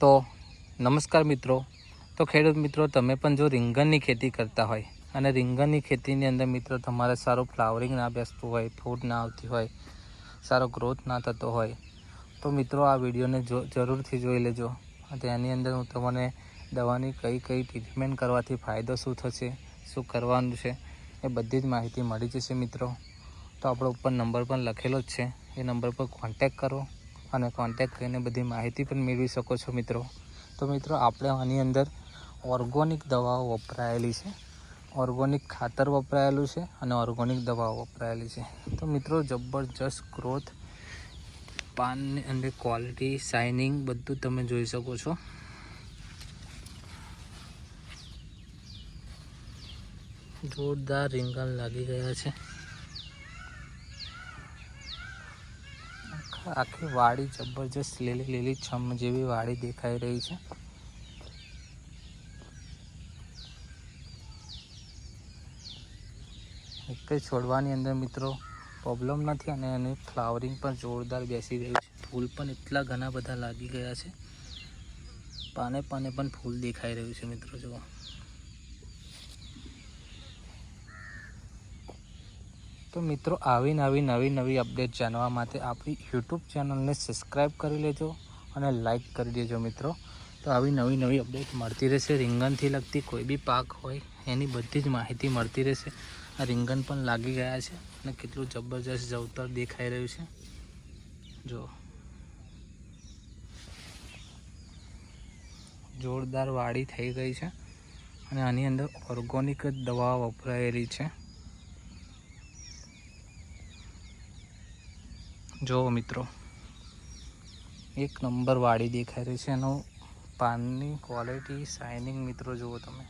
તો નમસ્કાર મિત્રો. તો ખેડૂત મિત્રો, તમે પણ જો રીંગણની ખેતી કરતા હોય અને રીંગણની ખેતીની અંદર મિત્રો તમારે સારું ફ્લાવરિંગ ના બેસતું હોય ફૂટ ના આવતી હોય, સારો ગ્રોથ ના થતો હોય, તો મિત્રો આ વિડીયોને જો જરૂરથી જોઈ લેજો. તેની અંદર હું તમને દવાની કઈ કઈ ટ્રીટમેન્ટ કરવાથી ફાયદો શું થશે, શું કરવાનું છે, એ બધી જ માહિતી મળી જશે મિત્રો. તો આપણો ઉપર નંબર પણ લખેલો જ છે. એ નંબર પર કોન્ટેક કરો. અને કોન્ટેક કરીને બધી માહિતી પણ મેળવી શકો છો મિત્રો. તો મિત્રો, આપણે આની અંદર ઓર્ગોનિક દવાઓ વપરાયેલી છે. ઓર્ગોનિક ખાતર વપરાયેલું છે અને ઓર્ગોનિક દવાઓ વપરાયેલી છે. તો મિત્રો, જબરજસ્ત ગ્રોથ પાનની અંદર ક્વોલિટી શાઇનિંગ બધું તમે જોઈ શકો છો. જોરદાર રીંગણ લાગી ગયા છે. આખા- વાડી જબરજસ્ત લીલી લીલી છમ જેવી વાડી દેખાઈ રહી છે. એક છોડવાની અંદર મિત્રો પ્રોબ્લેમ નથી અને એની ફ્લાવરિંગ પણ જોરદાર બેસી રહ્યું છે. ફૂલ પણ એટલા ઘણા બધા લાગી ગયા છે. પાને પાને પણ ફૂલ દેખાઈ રહ્યું છે મિત્રો, જુઓ. તો મિત્રો, આવી નવી નવી નવી અપડેટ જાણવા માટે આપણી યુટ્યુબ ચેનલને સબસ્ક્રાઈબ કરી લેજો અને લાઈક કરી દેજો મિત્રો. તો આવી નવી નવી અપડેટ મળતી રહેશે. રીંગણથી લગતી કોઈ બી પાક હોય, એની બધી જ માહિતી મળતી રહેશે. આ રીંગણ પણ લાગી ગયા છે અને કેટલું જબરજસ્ત જવતર દેખાઈ રહ્યું છે. જો જોરદાર વાડી થઈ ગઈ છે અને આની અંદર ઓર્ગોનિક જ દવા વપરાયેલી છે. જુઓ મિત્રો. એક નંબર વાડી દેખાઈ રહી છે. એનું પાનની ક્વોલિટી શાઇનિંગ મિત્રો જુઓ તમે.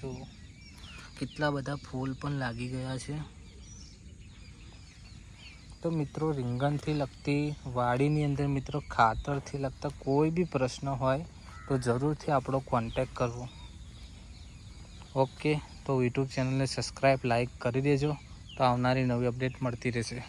જુઓ. કેટલા બધા ફૂલ પણ લાગી ગયા છે. તો મિત્રો, રીંગણથી લગતી વાડીની અંદર મિત્રો, ખાતરથી લગતા કોઈ બી પ્રશ્ન હોય, તો જરૂરથી આપણો કોન્ટેક કરવો. ઓકે તો યુટ્યુબ ચેનલને સબસ્ક્રાઈબ લાઈક કરી દેજો. તો આવનારી નવી અપડેટ મળતી રહેશે.